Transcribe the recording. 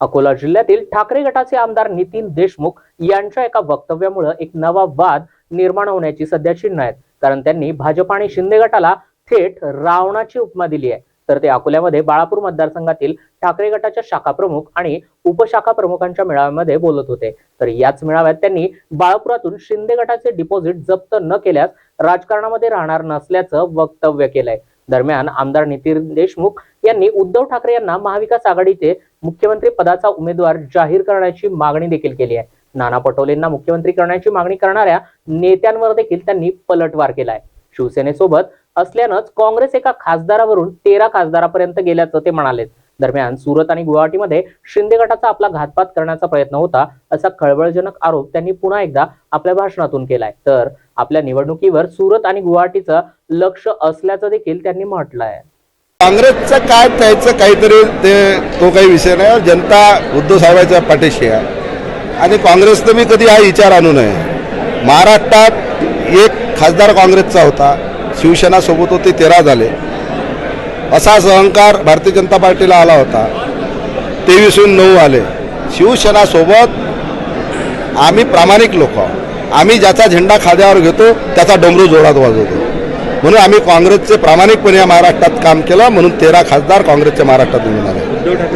अकोला जिल्ह्यातील ठाकरे गटाचे आमदार नितीन देशमुख यांच्या एका वक्तव्यामुळे एक नवा वाद निर्माण होण्याची सध्या चिन्ह आहेत. कारण त्यांनी भाजप आणि शिंदे गटाला थेट रावणाची उपमा दिली आहे. तर ते अकोल्यामध्ये बाळापूर मतदारसंघातील ठाकरे गटाच्या शाखा प्रमुख आणि उपशाखा प्रमुखांच्या मेळाव्यामध्ये बोलत होते. तर याच मेळाव्यात त्यांनी बाळापुरातून शिंदे गटाचे डिपॉझिट जप्त न केल्यास राजकारणामध्ये राहणार नसल्याचं वक्तव्य केलंय. दरम्यान आमदार नितीन देशमुख यांनी उद्धव ठाकरे यांना महाविकास आघाडीचे मुख्यमंत्री पदाचा उमेदवार जाहीर करण्याची मागणी देखील केली आहे. नाना पटोलेंना मुख्यमंत्री करण्याची मागणी करणाऱ्या नेत्यांवर देखील त्यांनी पलटवार केलाय. शिवसेनेसोबत असल्यानंच काँग्रेस एका खासदारावरून तेरा खासदारापर्यंत गेल्याचं ते म्हणाले दरम्यान सुरत आणि गुवाहाटीमध्ये शिंदे गटाचा आपला घातपात करण्याचा प्रयत्न होता असा खळबळजनक आरोप त्यांनी पुन्हा एकदा आपल्या भाषणातून केलाय. तर आपल्या निवडणुकीवर सुरत आणि गुवाहाटीचं लक्ष असल्याचं देखील त्यांनी म्हटलं आहे काँग्रेसचं काय त्याचं काहीतरी ते तो काही विषय नाही. जनता उद्धव साहेबांच्या पाठीशी आहे. आणि काँग्रेसनं मी कधी हा विचार आणू नये. महाराष्ट्रात एक खासदार काँग्रेसचा होता. शिवसेना सोबत होते तेरा झाले. असा सहंकार भारतीय जनता पार्टीला आला होता तेवीसहून नऊ आले. शिवसेनासोबत आम्ही प्रामाणिक लोक आम्ही ज्याचा झेंडा खाद्यावर घेतो त्याचा डमरू जोरात वाजवतो. म्हणून आम्ही काँग्रेसचे प्रामाणिकपणे या महाराष्ट्रात काम केलं म्हणून तेरा खासदार काँग्रेसच्या महाराष्ट्रात निघून आले